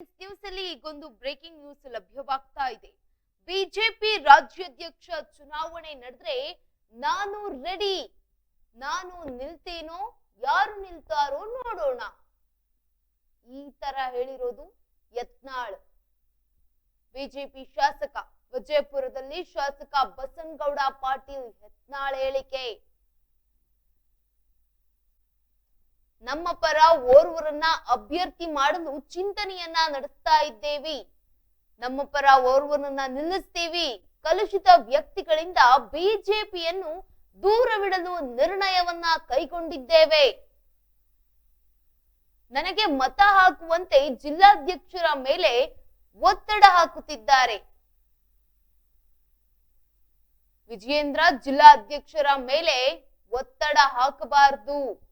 News ಅಲ್ಲಿ ಈಗೊಂದು breaking news ಲಭ್ಯವಾಗ್ತಾ ಇದೆ. ಬಿಜೆಪಿ ರಾಜ್ಯಾಧ್ಯಕ್ಷ ಚುನಾವಣೆ ನಡೆದ್ರೆ ನಾನು ರೆಡಿ ನಾನು ನಿಲ್ತೇನೋ, ಯಾರು ನಿಲ್ತಾರೋ ನೋಡೋಣ. ಈ ತರ ಹೇಳಿರೋದು ಯತ್ನಾಳ್. ಬಿಜೆಪಿ ಶಾಸಕ, ವಿಜಯಪುರದಲ್ಲಿ ಶಾಸಕ ಬಸನಗೌಡ ಪಾಟೀಲ್ ಯತ್ನಾಳ್ ಹೇಳಿಕೆ. ನಮ್ಮ ಪರ ಓರ್ವರನ್ನ ಅಭ್ಯರ್ಥಿ ಮಾಡಲು ಚಿಂತನೆಯನ್ನ ನಡೆಸ್ತಾ ಇದ್ದೇವೆ. ನಮ್ಮ ಪರ ಓರ್ವರನ್ನ ನಿಲ್ಲಿಸ್ತೀವಿ. ಕಲುಷಿತ ವ್ಯಕ್ತಿಗಳಿಂದ ಬಿಜೆಪಿಯನ್ನು ದೂರವಿಡಲು ನಿರ್ಣಯವನ್ನ ಕೈಗೊಂಡಿದ್ದೇವೆ. ನನಗೆ ಮತ ಹಾಕುವಂತೆ ಜಿಲ್ಲಾಧ್ಯಕ್ಷರ ಮೇಲೆ ಒತ್ತಡ ಹಾಕುತ್ತಿದ್ದಾರೆ. ವಿಜಯೇಂದ್ರ ಜಿಲ್ಲಾಧ್ಯಕ್ಷರ ಮೇಲೆ ಒತ್ತಡ ಹಾಕಬಾರದು.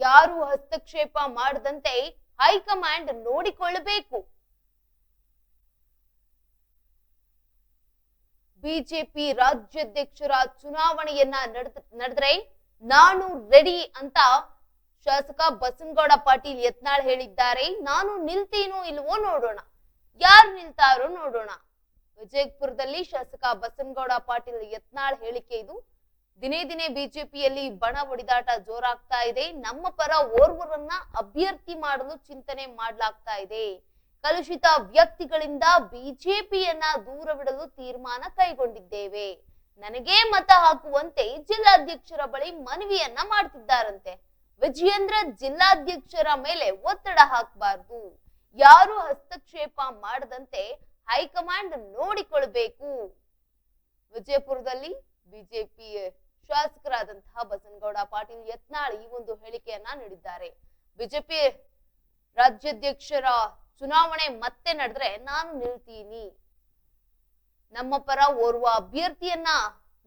ಯಾರು ಹಸ್ತಕ್ಷೇಪ ಮಾಡದಂತೆ ಹೈಕಮಾಂಡ್ ನೋಡಿಕೊಳ್ಳಬೇಕು. ಬಿಜೆಪಿ ರಾಜ್ಯಾಧ್ಯಕ್ಷರ ಚುನಾವಣೆಯನ್ನ ನಡೆದ- ನಡೆದ್ರೆ ನಾನು ರೆಡಿ ಅಂತ ಶಾಸಕ ಬಸನಗೌಡ ಪಾಟೀಲ್ ಯತ್ನಾಳ್ ಹೇಳಿದ್ದಾರೆ. ನಾನು ನಿಲ್ತೀನೋ ಇಲ್ವೋ ನೋಡೋಣ. ಯಾರು ನಿಲ್ತಾರೋ ನೋಡೋಣ. ವಿಜಯಪುರದಲ್ಲಿ ಶಾಸಕ ಬಸನಗೌಡ ಪಾಟೀಲ್ ಯತ್ನಾಳ್ ಹೇಳಿಕೆ ಇದು. ದಿನೇ ದಿನೇ ಬಿಜೆಪಿಯಲ್ಲಿ ಬಣ ಹೊಡಿದಾಟ ಜೋರಾಗ್ತಾ ಇದೆ. ನಮ್ಮ ಪರ ಓರ್ವರನ್ನ ಅಭ್ಯರ್ಥಿ ಮಾಡಲು ಚಿಂತನೆ ಮಾಡಲಾಗ್ತಾ ಇದೆ. ಕಲುಷಿತ ವ್ಯಕ್ತಿಗಳಿಂದ ಬಿಜೆಪಿಯನ್ನ ದೂರವಿಡಲು ತೀರ್ಮಾನ ಕೈಗೊಂಡಿದ್ದೇವೆ. ನನಗೆ ಮತ ಹಾಕುವಂತೆ ಜಿಲ್ಲಾಧ್ಯಕ್ಷರ ಬಳಿ ಮನವಿಯನ್ನ ಮಾಡ್ತಿದ್ದಾರಂತೆ. ವಿಜಯೇಂದ್ರ ಜಿಲ್ಲಾಧ್ಯಕ್ಷರ ಮೇಲೆ ಒತ್ತಡ ಹಾಕಬಾರ್ದು. ಯಾರು ಹಸ್ತಕ್ಷೇಪ ಮಾಡದಂತೆ ಹೈಕಮಾಂಡ್ ನೋಡಿಕೊಳ್ಬೇಕು. ವಿಜಯಪುರದಲ್ಲಿ ಬಿಜೆಪಿ ಶಾಸಕರಾದಂತಹ ಬಸನಗೌಡ ಪಾಟೀಲ್ ಯತ್ನಾಳ್ ಈ ಒಂದು ಹೇಳಿಕೆಯನ್ನ ನೀಡಿದ್ದಾರೆ. ಬಿಜೆಪಿ ರಾಜ್ಯಾಧ್ಯಕ್ಷರ ಚುನಾವಣೆ ಮತ್ತೆ ನಡೆದ್ರೆ ನಾನು ನಿಲ್ತೀನಿ. ನಮ್ಮ ಪರ ಓರ್ವ ಅಭ್ಯರ್ಥಿಯನ್ನ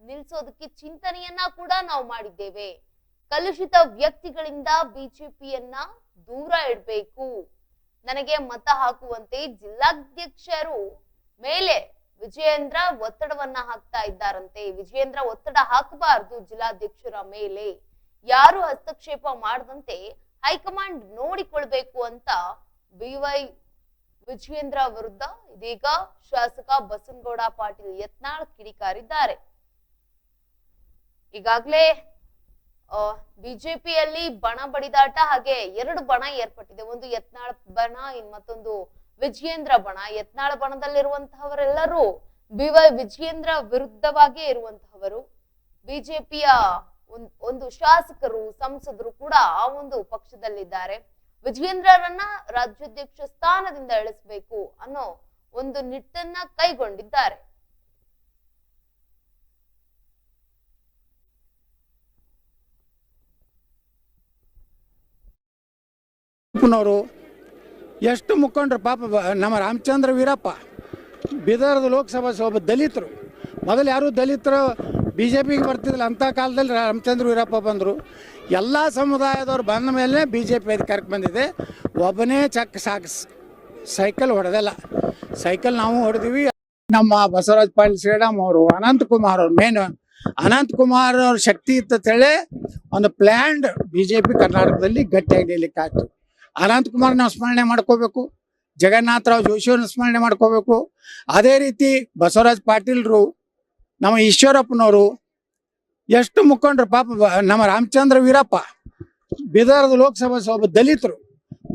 ನಿಲ್ಸೋದಕ್ಕೆ ಚಿಂತನೆಯನ್ನ ಕೂಡ ನಾವು ಮಾಡಿದ್ದೇವೆ. ಕಲುಷಿತ ವ್ಯಕ್ತಿಗಳಿಂದ ಬಿಜೆಪಿಯನ್ನ ದೂರ ಇಡಬೇಕು. ನನಗೆ ಮತ ಹಾಕುವಂತೆ ಜಿಲ್ಲಾಧ್ಯಕ್ಷರು ಮೇಲೆ ವಿಜಯೇಂದ್ರ ಒತ್ತಡವನ್ನ ಹಾಕ್ತಾ ಇದ್ದಾರಂತೆ. ವಿಜಯೇಂದ್ರ ಒತ್ತಡ ಹಾಕಬಾರದು ಜಿಲ್ಲಾಧ್ಯಕ್ಷರ ಮೇಲೆ. ಯಾರು ಹಸ್ತಕ್ಷೇಪ ಮಾಡದಂತೆ ಹೈಕಮಾಂಡ್ ನೋಡಿಕೊಳ್ಬೇಕು ಅಂತ ಬಿವೈ ವಿಜಯೇಂದ್ರ ವಿರುದ್ಧ ಇದೀಗ ಶಾಸಕ ಬಸನಗೌಡ ಪಾಟೀಲ್ ಯತ್ನಾಳ್ ಕಿಡಿಕಾರಿದ್ದಾರೆ. ಈಗಾಗಲೇ ಬಿಜೆಪಿಯಲ್ಲಿ ಬಣ ಬಡಿದಾಟ ಹಾಗೆ ಎರಡು ಬಣ ಏರ್ಪಟ್ಟಿದೆ. ಒಂದು ಯತ್ನಾಳ್ ಬಣ, ಇನ್ ಮತ್ತೊಂದು ವಿಜಯೇಂದ್ರ ಬಣ, ಯತ್ನಾಳ ಬಣದಲ್ಲಿರುವಂತಹವರೆಲ್ಲರೂ ಬಿ ವೈ ವಿಜಯೇಂದ್ರ ವಿರುದ್ಧವಾಗಿಯೇ ಇರುವಂತಹವರು. ಬಿಜೆಪಿಯ ಒಂದು ಶಾಸಕರು, ಸಂಸದರು ಕೂಡ ಆ ಒಂದು ಪಕ್ಷದಲ್ಲಿದ್ದಾರೆ. ವಿಜಯೇಂದ್ರರನ್ನ ರಾಜ್ಯಾಧ್ಯಕ್ಷ ಸ್ಥಾನದಿಂದ ಇಳಿಸಬೇಕು ಅನ್ನೋ ಒಂದು ನಿಟ್ಟನ್ನ ಕೈಗೊಂಡಿದ್ದಾರೆ. ಎಷ್ಟು ಮುಖಂಡರು ಪಾಪ ನಮ್ಮ ರಾಮಚಂದ್ರ ವೀರಪ್ಪ, ಬೀದರ್ದ ಲೋಕಸಭಾ ಸಭೆ ದಲಿತರು. ಮೊದಲು ಯಾರು ದಲಿತರು ಬಿ ಜೆ ಪಿಗೆ ಬರ್ತಿದ್ದಿಲ್ಲ. ಅಂಥ ಕಾಲದಲ್ಲಿ ರಾಮಚಂದ್ರ ವೀರಪ್ಪ ಬಂದರು. ಎಲ್ಲ ಸಮುದಾಯದವ್ರು ಬಂದ ಮೇಲೆ ಬಿ ಜೆ ಪಿ ಅಧಿಕಾರಕ್ಕೆ ಬಂದಿದೆ. ಒಬ್ಬನೇ ಚಕ್ ಸಾಕ್ ಸೈಕಲ್ ಹೊಡೆದಲ್ಲ. ಸೈಕಲ್ ನಾವು ಹೊಡೆದೀವಿ. ನಮ್ಮ ಬಸವರಾಜ ಪಾಟೀಲ್ ಶ್ರೀರಾಮ್ ಅವರು, ಅನಂತ್ ಕುಮಾರ್ ಅವ್ರು ಮೇನ್ ಅನಂತ್ ಕುಮಾರ್ ಅವ್ರ ಶಕ್ತಿ ಇತ್ತೇಳಿ ಒಂದು ಪ್ಲ್ಯಾಂಡ್ ಬಿ ಜೆ ಪಿ ಕರ್ನಾಟಕದಲ್ಲಿ ಗಟ್ಟಿಯಾಗಿ ನಿಲ್ಲಿಕ್ಕೆ ಆಯ್ತು ಅನಂತ್ ಕುಮಾರ್ ನಾವು ಸ್ಮರಣೆ ಮಾಡ್ಕೋಬೇಕು, ಜಗನ್ನಾಥರಾವ್ ಜೋಶಿಯವ್ರನ್ನ ಸ್ಮರಣೆ ಮಾಡ್ಕೋಬೇಕು. ಅದೇ ರೀತಿ ಬಸವರಾಜ್ ಪಾಟೀಲ್ರು, ನಮ್ಮ ಈಶ್ವರಪ್ಪನವರು, ಎಷ್ಟು ಮುಖಂಡರು ಪಾಪ ನಮ್ಮ ರಾಮಚಂದ್ರ ವೀರಪ್ಪ, ಬೀದರ್ದ ಲೋಕಸಭಾ ಒಬ್ಬ ದಲಿತರು.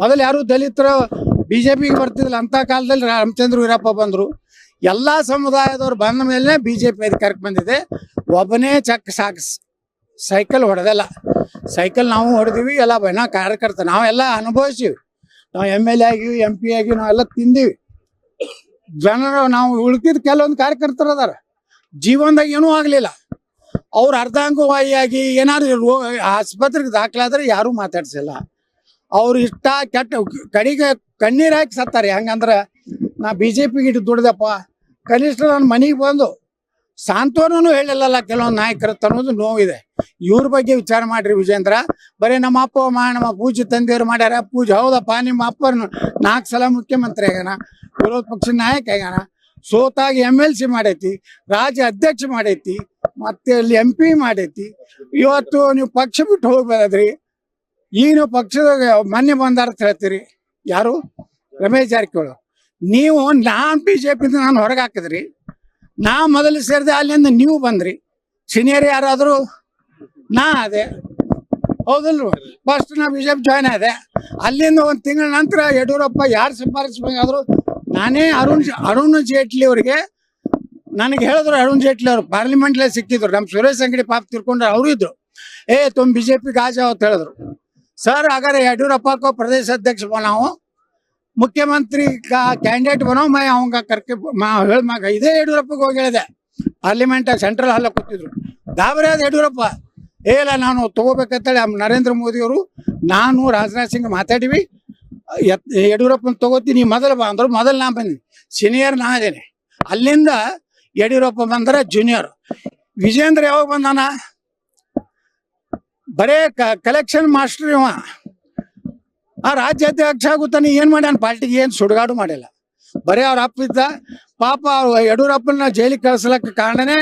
ಮೊದಲು ಯಾರು ದಲಿತರು ಬಿ ಜೆ ಪಿಗೆ ಬರ್ತಿದ್ದಿಲ್ಲ, ಅಂಥ ಕಾಲದಲ್ಲಿ ರಾಮಚಂದ್ರ ವೀರಪ್ಪ ಬಂದರು. ಎಲ್ಲ ಸಮುದಾಯದವ್ರು ಬಂದ ಮೇಲೆ ಬಿ ಜೆ ಪಿ ಬಂದಿದೆ. ಒಬ್ಬನೇ ಚಕ್ ಸಾಕ್ ಸೈಕಲ್ ಹೊಡೆದಲ್ಲ. ಸೈಕಲ್ ನಾವು ಹೊಡೆದೀವಿ, ಎಲ್ಲ ಬಣ್ಣ ಕಾರ್ಯಕರ್ತ ನಾವೆಲ್ಲ ಅನುಭವಿಸಿವಿ. ನಾವು ಎಂ ಎಲ್ ಎ ಆಗಿವಿ ಎಂ ಪಿ ಆಗಿ ನಾವೆಲ್ಲ ತಿಂದೀವಿ. ಜನರು ನಾವು ಉಳ್ಕಿದ ಕೆಲವೊಂದು ಕಾರ್ಯಕರ್ತರು ಅದಾರ. ಜೀವನದಾಗ ಏನೂ ಆಗಲಿಲ್ಲ. ಅವ್ರು ಅರ್ಧಾಂಗವಾಯಿಯಾಗಿ ಏನಾದ್ರು ರೋ ಆಸ್ಪತ್ರೆಗೆ ದಾಖಲಾದ್ರೆ ಯಾರೂ ಮಾತಾಡ್ಸಿಲ್ಲ. ಅವ್ರು ಇಷ್ಟ ಕೆಟ್ಟ ಕಡೆಗೆ ಕಣ್ಣೀರು ಹಾಕಿ ಸತ್ತಾರೆ. ಹೆಂಗಂದ್ರೆ, ನಾ ಬಿ ಜೆ ಪಿಗೆ ಇಟ್ಟು ದುಡ್ದಪ್ಪ. ಕನಿಷ್ಠ ನನ್ನ ಮನೆಗೆ ಬಂದು ಸಾಂತ್ವನೂ ಹೇಳಿಲ್ಲಲ್ಲ ಕೆಲವೊಂದು ನಾಯಕರ ತನ್ನೋದು ನೋವಿದೆ. ಇವ್ರ ಬಗ್ಗೆ ವಿಚಾರ ಮಾಡ್ರಿ ವಿಜೇಂದ್ರ ಬರೀ ನಮ್ಮ ಅಪ್ಪ ನಮ್ಮ ಪೂಜೆ ತಂದೆಯವ್ರು ಮಾಡ್ಯಾರ. ಪೂಜೆ ಹೌದಪ್ಪ, ನಿಮ್ಮ ಅಪ್ಪನ ನಾಲ್ಕು ಸಲ ಮುಖ್ಯಮಂತ್ರಿ ಆಗ್ಯಾನ, ವಿರೋಧ ಪಕ್ಷದ ನಾಯಕ ಆಗ್ಯಾನ. ಸೋತಾಗಿ ಎಂ ಎಲ್ ಸಿ ಮಾಡೈತಿ, ರಾಜ್ಯ ಅಧ್ಯಕ್ಷ ಮಾಡೈತಿ, ಮತ್ತೆ ಅಲ್ಲಿ ಎಂ ಪಿ ಮಾಡೈತಿ. ಇವತ್ತು ನೀವು ಪಕ್ಷ ಬಿಟ್ಟು ಹೋಗ್ಬೇಡ್ರಿ ಈಗ ಪಕ್ಷದ ಪಕ್ಷದಾಗ ಬಂದಾರ ಹೇಳ್ತೀರಿ. ಯಾರು? ರಮೇಶ್ ಜಾರಕಿಹೊಳಿ. ನೀವು ನಾನ್ ಬಿ ಜೆ ನಾನು ಹೊರಗೆ ಹಾಕಿದ್ರಿ. ನಾ ಮೊದಲು ಸೇರಿದೆ ಅಲ್ಲಿಂದ ನೀವು ಬಂದ್ರಿ. ಸೀನಿಯರ್ ಯಾರಾದರೂ ನಾ ಅದೇ. ಹೌದಲ್ರು? ಫಸ್ಟ್ ನಾ ಬಿ ಜೆ ಜಾಯ್ನ್ ಆದೆ. ಅಲ್ಲಿಂದ ಒಂದು ತಿಂಗಳ ನಂತರ ಯಡಿಯೂರಪ್ಪ ಯಾರು ಶಿಫಾರಸು ಬೇಕಾದ್ರು ನಾನೇ ಅರುಣ್ ಅರುಣ್ ಜೇಟ್ಲಿ ಅವರಿಗೆ ನನಗೆ ಹೇಳಿದ್ರು ಅರುಣ್ ಜೇಟ್ಲಿ ಅವರು. ಪಾರ್ಲಿಮೆಂಟ್ಲೇ ಸಿಕ್ಕಿದ್ರು. ನಮ್ಮ ಸುರೇಶ್ ಅಂಗಡಿ ಪಾಪ ತಿರ್ಕೊಂಡ್ರೆ ಅವರು ಇದ್ರು. ಏ ತುಂಬ ಬಿ ಜೆ ಪಿ ಗಾಜಾ ಅಂತ ಹೇಳಿದ್ರು. ಸರ್ ಹಾಗಾದ್ರೆ ಯಡಿಯೂರಪ್ಪ ಪ್ರದೇಶ ಅಧ್ಯಕ್ಷ ನಾವು. ಮುಖ್ಯಮಂತ್ರಿ ಕ್ಯಾಂಡಿಡೇಟ್ ಬನೋ ಮೈ ಅವಂಗ ಕರ್ಕೆ ಇದೇ ಯಡಿಯೂರಪ್ಪಗೆ ಹೋಗಿ ಹೇಳಿದೆ. ಪಾರ್ಲಿಮೆಂಟ್ ಸೆಂಟ್ರಲ್ ಹಾಲ ಕೂತಿದ್ರು. ದಾಬರಿ ಆದ ಯಡಿಯೂರಪ್ಪ. ಇಲ್ಲ, ನಾನು ತಗೋಬೇಕಂತೇಳಿ ನರೇಂದ್ರ ಮೋದಿ ಅವರು ನಾನು ರಾಜನಾಥ್ ಸಿಂಗ್ ಮಾತಾಡಿವಿ. ಯಡಿಯೂರಪ್ಪನ ತಗೋತೀನಿ ಮೊದಲು ಬಾ ಅಂದ್ರು, ಮೊದಲು ನಾ ಬಂದಿನಿ. ಸೀನಿಯರ್ ನಾ ಇದ್ದೇನೆ ಅಲ್ಲಿಂದ ಯಡಿಯೂರಪ್ಪ ಬಂದ್ರೆ ಜೂನಿಯರ್ ವಿಜೇಂದ್ರ ಯಾವಾಗ ಬಂದಾನ? ಬರೇ ಕಲೆಕ್ಷನ್ ಮಾಸ್ಟರ್ ಇವ. ಆ ರಾಜ್ಯಾಧ್ಯಕ್ಷ ಆಗುತ್ತಾನೆ, ಏನು ಮಾಡ್ಯಾನ? ಪಾರ್ಟಿಗೆ ಏನು ಸುಡುಗಾಡು ಮಾಡಿಲ್ಲ. ಬರೇ ಅವ್ರ ಅಪ್ಪ ಇದ್ದ. ಪಾಪ ಯಡಿಯೂರಪ್ಪನ ಜೈಲಿಗೆ ಕಳ್ಸಲಕ್ಕ ಕಾರಣನೇ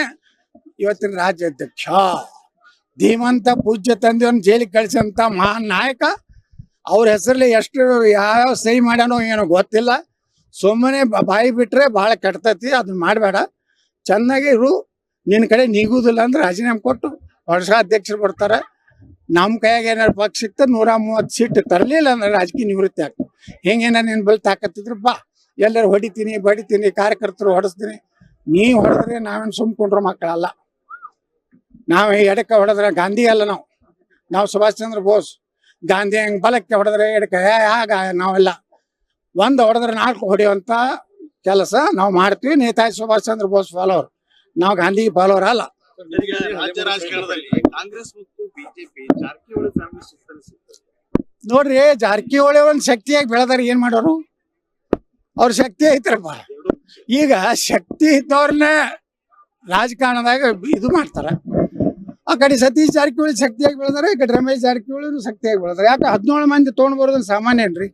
ಇವತ್ತಿನ ರಾಜ್ಯಾಧ್ಯಕ್ಷ. ಧೀಮಂತ ಪೂಜ್ಯ ತಂದೆಯವ್ರನ್ನ ಜೈಲಿಗೆ ಕಳ್ಸಂತ ಮಹಾನ್ ನಾಯಕ. ಅವ್ರ ಹೆಸರಲ್ಲಿ ಎಷ್ಟು ಯಾವ ಸಹಿ ಮಾಡ್ಯಾನೋ ಏನೋ ಗೊತ್ತಿಲ್ಲ. ಸುಮ್ಮನೆ ಬಾಯಿ ಬಿಟ್ರೆ ಬಹಳ ಕೆಡ್ತೈತಿ ಅದನ್ನ ಮಾಡಬೇಡ. ಚೆನ್ನಾಗಿ ಇರು. ನಿನ್ನ ಕಡೆ ನೀಗುದಿಲ್ಲ ಅಂದ್ರೆ ರಾಜೀನಾಮೆ ಕೊಟ್ಟು ವರ್ಷ ಅಧ್ಯಕ್ಷರು ಬರ್ತಾರೆ. ನಮ್ಮ ಕೈಯಾಗ ಏನಾರು ಪಕ್ಷ ಸಿಕ್ತ ನೂರ ಮೂವತ್ತು ಸೀಟ್ ತರಲಿಲ್ಲ ಅಂದ್ರೆ ರಾಜಕೀಯ ನಿವೃತ್ತಿ ಆಗ್ತದೆ. ಹೆಂಗೇನ ನಿನ್ ಬಲ್ ತಾಕತ್ತಿದ್ರು ಬಾ. ಎಲ್ಲರೂ ಹೊಡಿತೀನಿ, ಬಡಿತೀನಿ, ಕಾರ್ಯಕರ್ತರು ಹೊಡೆಸ್ತೀನಿ. ನೀ ಹೊಡೆದ್ರೆ ನಾವೇನು ಸುಮ್ಕೊಂಡ್ರ ಮಕ್ಕಳಲ್ಲ. ನಾವು ಎಡಕ್ಕೆ ಹೊಡೆದ್ರೆ ಗಾಂಧಿ ಅಲ್ಲ ನಾವು. ನಾವು ಸುಭಾಷ್ ಚಂದ್ರ ಬೋಸ್. ಗಾಂಧಿ ಹಂಗ್ ಬಲಕ್ಕೆ ಹೊಡೆದ್ರೆ ಎಡಕ್ಕೆ ಆಗ ನಾವೆಲ್ಲ ಒಂದು ಹೊಡೆದ್ರೆ ನಾಲ್ಕು ಹೊಡೆಯುವಂತ ಕೆಲಸ ನಾವು ಮಾಡ್ತೀವಿ. ನೇತಾಜಿ ಸುಭಾಷ್ ಚಂದ್ರ ಬೋಸ್ ಫಾಲೋವರ್ ನಾವು ಗಾಂಧಿ ಫಾಲೋವರ್ ಅಲ್ಲ. ಈಗ ರಾಜ್ಯ ರಾಜಕಾರಣದಲ್ಲಿ ಕಾಂಗ್ರೆಸ್ ಮತ್ತು ಬಿಜೆಪಿ ಜಾರಕಿಹೊಳಿ ನೋಡ್ರಿ ಜಾರಕಿಹೊಳಿ ಒಂದ್ ಶಕ್ತಿಯಾಗಿ ಬೆಳೆದಾರ ಏನ್ ಮಾಡೋರು? ಅವ್ರ ಶಕ್ತಿ ಐತ್ರಪ್ಪ. ಈಗ ಶಕ್ತಿ ಇದ್ದವ್ರನ್ನ ರಾಜಕಾರಣದಾಗ ಇದು ಮಾಡ್ತಾರ. ಆ ಕಡೆ ಸತೀಶ್ ಜಾರಕಿಹೊಳಿ ಶಕ್ತಿಯಾಗಿ ಬೆಳೆದಾರ, ಈ ಕಡೆ ರಮೇಶ್ ಜಾರಕಿಹೊಳಿ ಶಕ್ತಿಯಾಗಿ ಬೆಳೆದಾರ. ಯಾಕೆ ಹದಿನೇಳು ಮಂದಿ ತೊಗೊಂಡ್ ಸಾಮಾನ್ಯ ಏನ್ರಿ?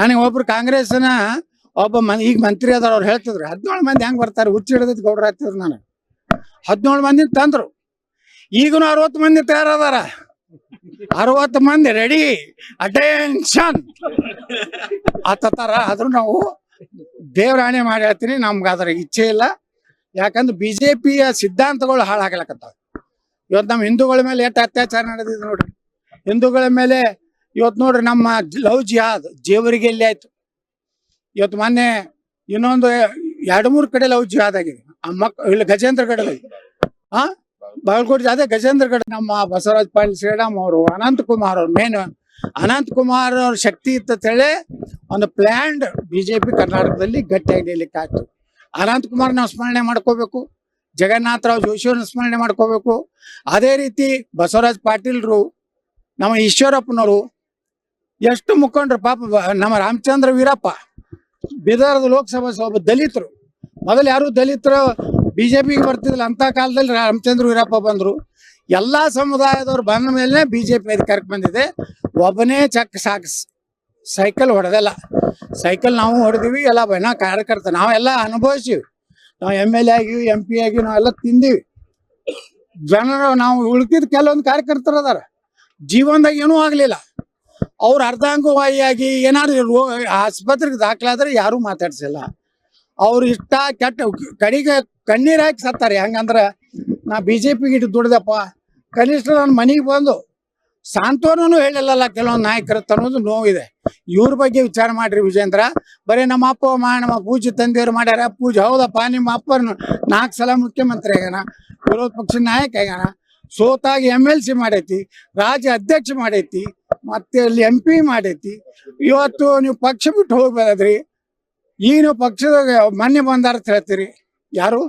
ನನಗೆ ಒಬ್ರು ಕಾಂಗ್ರೆಸ್ನ ಒಬ್ಬ ಮನ್, ಈಗ ಮಂತ್ರಿ ಅದಾರ, ಅವ್ರು ಹೇಳ್ತಿದ್ರು, ಹದಿನೇಳು ಮಂದಿ ಹೆಂಗ್ ಬರ್ತಾರೆ? ಹುಚ್ಚಿ ಹಿಡಿದ್ ಗೌಡ್ರ ಹಾಕ್ತಿದ್ರು ನಾನು ಹದಿನೇಳು ಮಂದಿ ತಂದ್ರು. ಈಗನು ಅರವತ್ತು ಮಂದಿ ತಯಾರದಾರ. ಅರವತ್ತು ಮಂದಿ ರೆಡಿ ಅಟೆನ್ಷನ್ ಆತರ ಆದ್ರೂ ನಾವು ದೇವರಾಣೆ ಮಾಡಿ ಹೇಳ್ತೀನಿ, ನಮ್ಗೆ ಅದ್ರ ಇಚ್ಛೆ ಇಲ್ಲ. ಯಾಕಂದ್ರೆ ಬಿಜೆಪಿಯ ಸಿದ್ಧಾಂತಗಳು ಹಾಳಾಗ್ಲಕತ್ತಾವ. ಇವತ್ತು ನಮ್ಮ ಹಿಂದೂಗಳ ಮೇಲೆ ಎಷ್ಟು ಅತ್ಯಾಚಾರ ನಡೆದಿದೆ ನೋಡ್ರಿ. ಹಿಂದೂಗಳ ಮೇಲೆ ಇವತ್ತು ನೋಡ್ರಿ ನಮ್ಮ ಲವ್ ಜಿಹಾದ್ ಜೇವರಿಗೆ ಎಲ್ಲಿ ಆಯ್ತು? ಇವತ್ತು ಮೊನ್ನೆ ಇನ್ನೊಂದು ಎರಡು ಮೂರು ಕಡೆ ಲವ್ ಜಿಹಾದ್ ಆಗಿದೆ. ಆ ಮಕ್ ಇಲ್ಲಿ ಗಜೇಂದ್ರಗಢದಲ್ಲಿ ಆ? ಬಾಗಲಕೋಟೆ ಅದೇ ಗಜೇಂದ್ರಗಡ ನಮ್ಮ ಬಸವರಾಜ್ ಪಾಟೀಲ್ ಶ್ರೀರಾಮ್ ಅವರು, ಅನಂತ್ ಕುಮಾರ್ ಅವ್ರು ಮೇನ್ ಅನಂತ್ ಕುಮಾರ್ ಅವ್ರ ಶಕ್ತಿ ಇತ್ತಂತೇಳಿ ಒಂದು ಪ್ಲ್ಯಾಂಡ್ ಬಿಜೆಪಿ ಕರ್ನಾಟಕದಲ್ಲಿ ಗಟ್ಟಿಯಾಗಿ ನಿಲ್ಲಕ್ಕೆ ಆಯ್ತು ಅನಂತ್ ಕುಮಾರ್ ನಾವು ಸ್ಮರಣೆ ಮಾಡ್ಕೋಬೇಕು. ಜಗನ್ನಾಥರಾವ್ ಜೋಶಿಯವ್ರನ್ನ ಸ್ಮರಣೆ ಮಾಡ್ಕೋಬೇಕು. ಅದೇ ರೀತಿ ಬಸವರಾಜ್ ಪಾಟೀಲ್ರು, ನಮ್ಮ ಈಶ್ವರಪ್ಪನವರು, ಎಷ್ಟು ಮುಖಂಡರು ಪಾಪ ನಮ್ಮ ರಾಮಚಂದ್ರ ವೀರಪ್ಪ, ಬೀದರ್ದ ಲೋಕಸಭಾ ಒಬ್ಬ ದಲಿತರು. ಮೊದಲು ಯಾರು ದಲಿತರು ಪಿಗೆ ಬರ್ತಿದ್ದಿಲ್ಲ ಅಂತ ಕಾಲದಲ್ಲಿ ರಾಮಚಂದ್ರ ವೀರಪ್ಪ ಬಂದ್ರು. ಎಲ್ಲಾ ಸಮುದಾಯದವ್ರು ಬಂದ ಮೇಲೆ ಬಿಜೆಪಿ ಅಧಿಕಾರಕ್ಕೆ ಬಂದಿದೆ. ಒಬ್ಬನೇ ಚಕ್ ಸಾಕ್ ಸೈಕಲ್ ಹೊಡೆದಲ್ಲ. ಸೈಕಲ್ ನಾವು ಹೊಡೆದಿವಿ, ಎಲ್ಲ ಬಣ್ಣ ಕಾರ್ಯಕರ್ತ, ನಾವೆಲ್ಲ ಅನುಭವಿಸಿವಿ. ನಾವು ಎಂ ಎಲ್ ಎ ಆಗಿ ಎಂ ಪಿ ಆಗಿ ನಾವೆಲ್ಲ ತಿಂದೀವಿ. ಜನರು ನಾವು ಉಳ್ಕಿದ ಕೆಲವೊಂದು ಕಾರ್ಯಕರ್ತರು ಅದಾರ. ಜೀವನದಾಗ ಏನೂ ಆಗ್ಲಿಲ್ಲ. ಅವ್ರು ಅರ್ಧಾಂಗವಾಯಿಯಾಗಿ ಏನಾದ್ರು ಆಸ್ಪತ್ರೆಗೆ ದಾಖಲಾದ್ರೆ ಯಾರೂ ಮಾತಾಡ್ಸಿಲ್ಲ. ಅವ್ರು ಇಷ್ಟ ಕೆಟ್ಟ ಕಡೆಗೆ ಕಣ್ಣೀರು ಹಾಕಿ ಸತ್ತಾರೆ. ಹೆಂಗಂದ್ರೆ ನಾ ಬಿ ಜೆ ಪಿಗೆ ಇಟ್ಟು ದುಡ್ದಪ್ಪ. ಕನಿಷ್ಠ ನನ್ನ ಮನೆಗೆ ಬಂದು ಸಾಂತ್ವನೂ ಹೇಳಿಲ್ಲಲ್ಲ ಕೆಲವೊಂದು ನಾಯಕರು ತರೋದು ನೋವಿದೆ. ಇವ್ರ ಬಗ್ಗೆ ವಿಚಾರ ಮಾಡ್ರಿ ವಿಜೇಂದ್ರ. ಬರೀ ನಮ್ಮ ಅಪ್ಪ ನಮ್ಮ ಪೂಜೆ ತಂದೆಯವ್ರು ಮಾಡ್ಯಾರ. ಪೂಜೆ ಹೌದಪ್ಪ, ನಿಮ್ಮ ಅಪ್ಪನ ನಾಲ್ಕು ಸಲ ಮುಖ್ಯಮಂತ್ರಿ ಆಗ್ಯಾನ, ವಿರೋಧ ಪಕ್ಷದ ನಾಯಕ ಆಗ್ಯಾನ. ಸೋತಾಗಿ ಎಂ ಎಲ್ ಸಿ ಮಾಡೈತಿ, ರಾಜ್ಯ ಅಧ್ಯಕ್ಷ ಮಾಡೈತಿ, ಮತ್ತೆ ಅಲ್ಲಿ ಎಂ ಪಿ ಮಾಡೈತಿ. ಇವತ್ತು ನೀವು ಪಕ್ಷ ಬಿಟ್ಟು ಹೋಗ್ಬೇಡ್ರಿ ಈಗ ನೀವು ಪಕ್ಷದಾಗ ಮೊನ್ನೆ ಬಂದಾರ ಅಂತ ಹೇಳ್ತೀರಿ. ಯಾರು?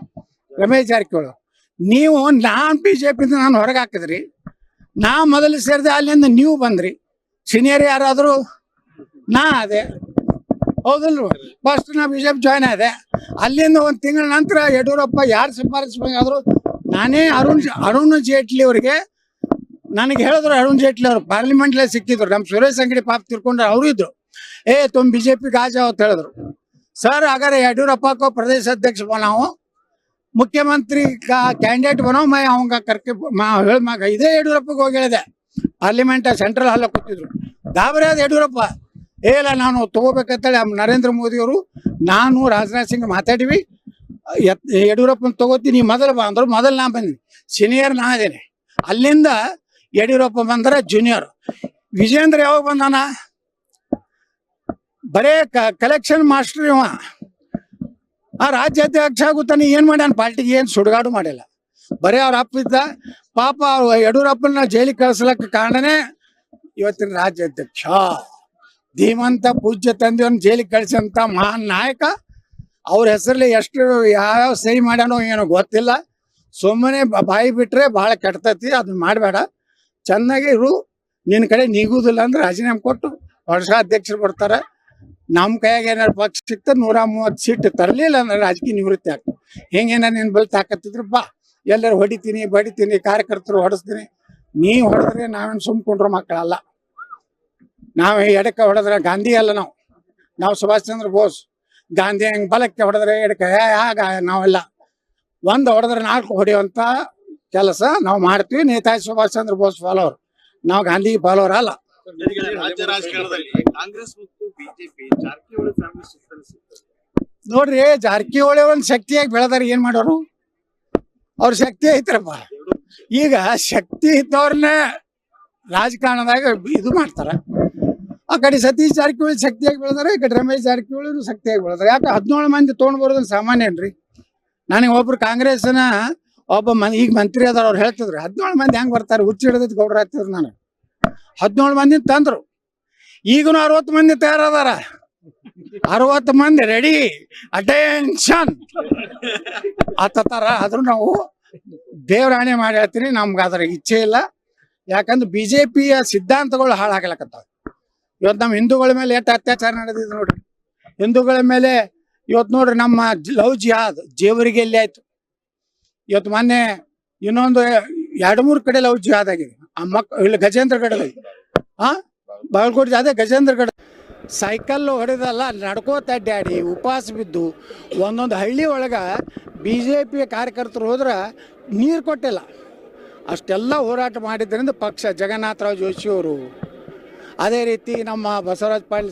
ರಮೇಶ್ ಜಾರಕಿಹೊಳಿ. ನೀವು ನಾನ್ ಬಿ ಜೆ ಪಿಯಿಂದ ನಾನು ಹೊರಗೆ ಹಾಕಿದ್ರಿ. ನಾ ಮೊದಲು ಸೇರಿದೆ ಅಲ್ಲಿಂದ ನೀವು ಬಂದ್ರಿ. ಸೀನಿಯರ್ ಯಾರಾದರೂ, ನಾ ಅದೇ. ಹೌದಲ್ರು? ಫಸ್ಟ್ ನಾ ಬಿಜೆಪಿ ಜೆ ಪಿ ಜಾಯ್ನ್ ಆದೆ. ಅಲ್ಲಿಂದ ಒಂದು ತಿಂಗಳ ನಂತರ ಯಡಿಯೂರಪ್ಪ ಯಾರು ಶಿಫಾರಸು ಬಂದಾದ್ರು ನಾನೇ ಅರುಣ್ ಅರುಣ್ ಜೇಟ್ಲಿ ಅವರಿಗೆ ನನಗೆ ಹೇಳಿದ್ರು ಅರುಣ್ ಜೇಟ್ಲಿ ಅವರು. ಪಾರ್ಲಿಮೆಂಟ್ಲೇ ಸಿಕ್ಕಿದ್ರು. ನಮ್ಮ ಸುರೇಶ್ ಅಂಗಡಿ ಪಾಪ ತಿರ್ಕೊಂಡ್ರೆ ಅವರು ಇದ್ರು. ಏ ತುಂಬ ಬಿಜೆಪಿ ಜೆ ಪಿ ಅಂತ ಹೇಳಿದ್ರು. ಸರ್ ಹಾಗಾದ್ರೆ ಯಡಿಯೂರಪ್ಪಕ್ಕೂ ಪ್ರದೇಶ ಅಧ್ಯಕ್ಷ ನಾವು? ಮುಖ್ಯಮಂತ್ರಿ ಕ್ಯಾಂಡಿಡೇಟ್ ಬನೋ ಮೈ ಅವಂಗ ಕರ್ಕೆ ಮಾ ಹೇಳ್ ಮಗ ಇದೇ ಯಡಿಯೂರಪ್ಪಗೆ ಹೋಗಿ ಹೇಳಿದೆ. ಪಾರ್ಲಿಮೆಂಟ್ ಸೆಂಟ್ರಲ್ ಹಾಲ ಕೂತಿದ್ರು. ಗಾಬರಿ ಆದ ಯಡಿಯೂರಪ್ಪ. ಏಲ ಇಲ್ಲ, ನಾನು ತಗೋಬೇಕಂತೇಳಿ ನರೇಂದ್ರ ಮೋದಿಯವರು, ನಾನು ರಾಜನಾಥ್ ಸಿಂಗ್ ಮಾತಾಡಿವಿ. ಯಡಿಯೂರಪ್ಪನ ತಗೋತೀನಿ ಮೊದಲು ಬಾ ಅಂದ್ರು ಮೊದಲು ನಾ ಬಂದಿನಿ. ಸೀನಿಯರ್ ನಾ ಇದ್ದೇನೆ ಅಲ್ಲಿಂದ ಯಡಿಯೂರಪ್ಪ ಬಂದ್ರೆ ಜೂನಿಯರ್ ವಿಜೇಂದ್ರ ಯಾವಾಗ ಬಂದಾನ? ಬರೇ ಕಲೆಕ್ಷನ್ ಮಾಸ್ಟರ್ ಇವ. ಆ ರಾಜ್ಯಾಧ್ಯಕ್ಷ ಆಗುತ್ತಾನೆ, ಏನ್ ಮಾಡ್ಯಾನ? ಪಾರ್ಟಿಗೆ ಏನ್ ಸುಡುಗಾಡು ಮಾಡಿಲ್ಲ. ಬರೇ ಅವ್ರ ಅಪ್ಪ ಇದ್ದ ಪಾಪ ಯಡಿಯೂರಪ್ಪನ ಜೈಲಿಗೆ ಕಳ್ಸಲಕ್ಕ ಕಾರಣನೇ ಇವತ್ತಿನ ರಾಜ್ಯಾಧ್ಯಕ್ಷ. ಧೀಮಂತ ಪೂಜ್ಯ ತಂದೆಯವ್ರನ್ನ ಜೈಲಿಗೆ ಕಳಿಸಂತ ಮಹಾನ್ ನಾಯಕ, ಅವ್ರ ಹೆಸರಲ್ಲಿ ಎಷ್ಟು ಯಾವ ಸಹಿ ಮಾಡ್ಯಾನೋ ಏನೋ ಗೊತ್ತಿಲ್ಲ. ಸುಮ್ಮನೆ ಬಾಯಿ ಬಿಟ್ರೆ ಬಹಳ ಕೆಡ್ತತಿ ಅದನ್ನ ಮಾಡಬೇಡ. ಚೆನ್ನಾಗಿ ಇರು ನಿನ್ನ ಕಡೆ ನೀಗುದಿಲ್ಲ ಅಂದ್ರೆ ರಾಜೀನಾಮೆ ಕೊಟ್ಟು ವರ್ಷ ಅಧ್ಯಕ್ಷರು ಬರ್ತಾರೆ. ನಮ್ಮ ಕೈಯಾಗ ಏನಾರು ಪಕ್ಷ ಸಿಕ್ತ ನೂರ ಮೂವತ್ತು ಸೀಟ್ ತರಲಿಲ್ಲ ಅಂದ್ರೆ ರಾಜಕೀಯ ನಿವೃತ್ತಿ ಆಗ್ತದೆ. ಹೆಂಗೇನ ನಿನ್ ಬಲ್ ತಾಕತ್ತಿದ್ರೆ ಬಾ, ಎಲ್ಲರೂ ಹೊಡಿತೀನಿ, ಬಡಿತೀನಿ, ಕಾರ್ಯಕರ್ತರು ಹೊಡೆಸ್ತೀನಿ. ನೀ ಹೊಡೆದ್ರೆ ನಾವೇನು ಸುಮ್ಕೊಂಡ್ರು ಮಕ್ಕಳಲ್ಲ. ನಾವು ಎಡಕ್ಕೆ ಹೊಡೆದ್ರೆ ಗಾಂಧಿ ಅಲ್ಲ ನಾವು. ನಾವು ಸುಭಾಷ್ ಚಂದ್ರ ಬೋಸ್. ಗಾಂಧಿ ಹೆಂಗ್ ಬಲಕ್ಕೆ ಹೊಡೆದ್ರೆ ಎಡಕ್ಕೆ ಆಗ ನಾವೆಲ್ಲ. ಒಂದು ಹೊಡೆದ್ರೆ ನಾಲ್ಕು ಹೊಡೆಯುವಂತ ಕೆಲಸ ನಾವು ಮಾಡ್ತೀವಿ. ನೇತಾಜಿ ಸುಭಾಷ್ ಚಂದ್ರ ಬೋಸ್ ಫಾಲೋವರ್ ನಾವು ಗಾಂಧಿ ಫಾಲೋವರ್ ಅಲ್ಲ. ರಾಜ್ಯ ರಾಜಕಾರಣದಲ್ಲಿ ಕಾಂಗ್ರೆಸ್ ಮತ್ತು ಬಿಜೆಪಿ ಜಾರಕಿಹೊಳಿ ಫ್ಯಾಮಿಲಿ ಸುತ್ತರಿಸಿದ್ದಾರೆ ನೋಡ್ರಿ ಜಾರಕಿಹೊಳಿ ಒಂದ್ ಶಕ್ತಿಯಾಗಿ ಬೆಳೆದಾರ ಏನ್ ಮಾಡೋರು? ಅವ್ರ ಶಕ್ತಿ ಐತ್ರಪ್ಪ. ಈಗ ಶಕ್ತಿ ಇದ್ದವ್ರನ್ನ ರಾಜಕಾರಣದಾಗ ಇದು ಮಾಡ್ತಾರ. ಆ ಕಡೆ ಸತೀಶ್ ಜಾರಕಿಹೊಳಿ ಶಕ್ತಿಯಾಗಿ ಬೆಳೆದಾರೆ ಈ ಕಡೆ ರಮೇಶ್ ಜಾರಕಿಹೊಳಿ ಶಕ್ತಿಯಾಗಿ ಬೆಳೆದಾರೆ. ಯಾಕೆ ಹದಿನೇಳು ಮಂದಿ ತೊಗೊಂಡ್ ಸಾಮಾನ್ಯ ಏನ್ರಿ? ನನಗೆ ಒಬ್ರು ಕಾಂಗ್ರೆಸ್ನ ಒಬ್ಬ ಮನ್ ಈಗ ಮಂತ್ರಿ ಅದಾರ ಅವ್ರು ಹೇಳ್ತಿದ್ರು ಹದಿನೇಳು ಮಂದಿ ಹೆಂಗ್ ಬರ್ತಾರೆ? ಹುಚ್ಚಿ ಹಿಡಿದ್ ಗೌಡ್ರ ಹಾಕ್ತಿದ್ರು ನಾನು ಹದಿನೇಳು ಮಂದಿ ತಂದ್ರು. ಈಗನು ಅರವತ್ತು ಮಂದಿ ತಯಾರದಾರ. ಅರವತ್ತು ಮಂದಿ ರೆಡಿ ಅಟೆನ್ಷನ್ ಆತರ ಆದ್ರೂ ನಾವು ದೇವರಾಣೆ ಮಾಡಿ ಹೇಳ್ತೀನಿ. ನಮ್ಗೆ ಅದರ ಇಚ್ಛೆ ಇಲ್ಲ. ಯಾಕಂದ್ರೆ ಬಿಜೆಪಿಯ ಸಿದ್ಧಾಂತಗಳು ಹಾಳಾಗ್ಲಕತ್ತಾವ. ಇವತ್ತು ನಮ್ಮ ಹಿಂದೂಗಳ ಮೇಲೆ ಎಷ್ಟು ಅತ್ಯಾಚಾರ ನಡೆದಿದೆ ನೋಡ್ರಿ. ಹಿಂದೂಗಳ ಮೇಲೆ ಇವತ್ತು ನೋಡ್ರಿ ನಮ್ಮ ಜ್- ಲವ್ ಜಿಹಾದ್ ಜೇವರಿಗೆ ಎಲ್ಲಿ ಆಯ್ತು. ಇವತ್ತು ಮೊನ್ನೆ ಇನ್ನೊಂದು ಎರಡು ಮೂರು ಕಡೆ ಲವ್ ಜಿಹಾದ್ ಆಗಿದೆ ಆ ಮಕ್ ಇಲ್ಲಿ ಗಜೇಂದ್ರ ಹಾ ಬಾಗಲಕೋಟೆ ಅದೇ ಗಜೇಂದ್ರ ಸೈಕಲ್ ಹೊಡೆದಲ್ಲ ನಡ್ಕೋತ ಅಡ್ಡಾಡಿ, ಉಪವಾಸ ಬಿದ್ದು, ಒಂದೊಂದು ಹಳ್ಳಿ ಒಳಗೆ ಬಿ ಜೆ ಪಿ ಕಾರ್ಯಕರ್ತರು ಹೋದ್ರೆ ನೀರು ಕೊಟ್ಟಿಲ್ಲ. ಅಷ್ಟೆಲ್ಲ ಹೋರಾಟ ಮಾಡಿದ್ರಿಂದ ಪಕ್ಷ ಜಗನ್ನಾಥರಾವ್ ಜೋಶಿಯವರು ಅದೇ ರೀತಿ ನಮ್ಮ ಬಸವರಾಜ ಪಾಟೀಲ್